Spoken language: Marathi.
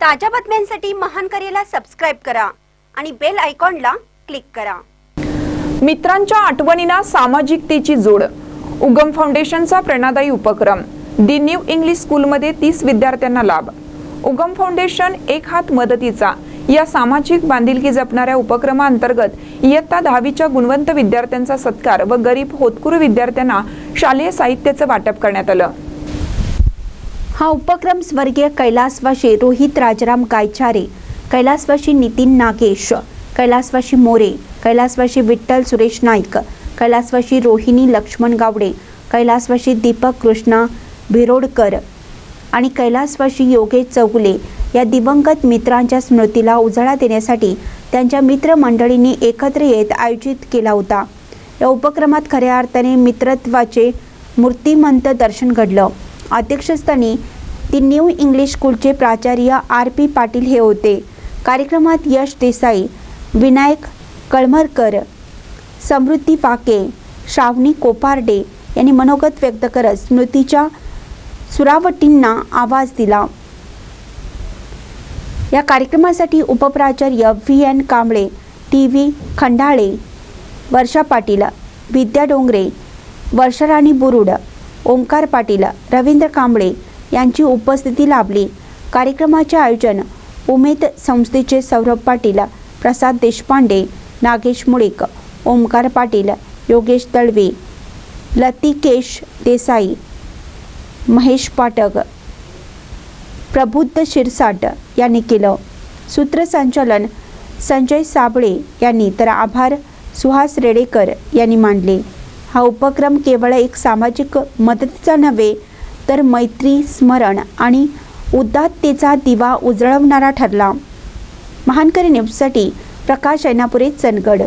ताज्या बातम्यांसाठी महान करेला सबस्क्राईब करा आणि बेल आयकॉनला क्लिक करा. मित्रांच्या आठवणींना सामाजिकतेची जोड. उगम फाउंडेशनचा प्रेरणादायी उपक्रम. दी न्यू इंग्लिश स्कूलमध्ये तीस विद्यार्थ्यांना लाभ. उगम फाउंडेशन एक हात मदतीचा. या सामाजिक बांधिलकी जपणाऱ्या उपक्रमाअंतर्गत इयत्ता दहावीच्या गुणवंत विद्यार्थ्यांचा सत्कार व गरीब होतकुरू विद्यार्थ्यांना शालेय साहित्याचं वाटप करण्यात आलं. हा उपक्रम स्वर्गीय कैलासवाशी रोहित राजाराम गायचारे कैलासवाशी नितीन नागेश कैलासवाशी मोरे कैलासवाशी विठ्ठल सुरेश नाईक कैलासवाशी रोहिणी लक्ष्मण गावडे कैलासवाशी दीपक कृष्णा भिरोडकर आणि कैलासवाशी योगेश चौगुले या दिवंगत मित्रांच्या स्मृतीला उजाळा देण्यासाठी त्यांच्या मित्रमंडळींनी एकत्र येत आयोजित केला होता. या उपक्रमात खऱ्या अर्थाने मित्रत्वाचे मूर्तिमंत दर्शन घडलं. अध्यक्षस्थानी ती न्यू इंग्लिश स्कूलचे प्राचार्य आर पी पाटील हे होते. कार्यक्रमात यश देसाई विनायक कळमरकर समृद्धी पाके श्रावणी कोपार्डे यांनी मनोगत व्यक्त करत स्मृतीच्या सुरावटींना आवाज दिला. या कार्यक्रमासाठी उपप्राचार्य V N Kamble T V Khandale Varsha Patil Vidya Dongre Varsharani Burud Omkar Patil Ravindra Kamble यांची उपस्थिती लाभली. कार्यक्रमाचे आयोजन उमेद संस्थेचे सौरभ पाटील प्रसाद देशपांडे नागेश मुळीक ओंकार पाटील योगेश दळवे लतिकेश देसाई महेश पाटक प्रबुद्ध शिरसाट यांनी केलं. सूत्रसंचालन संजय साबळे यांनी. तर आभार सुहास रेडेकर यांनी मांडले हा उपक्रम केवळ एक सामाजिक मदतीचा नव्हे तर मैत्री स्मरण आणि उदात्तेचा दिवा उजळवणारा ठरला. महानकरी न्यूजसाठी प्रकाश ऐनापुरे चनगड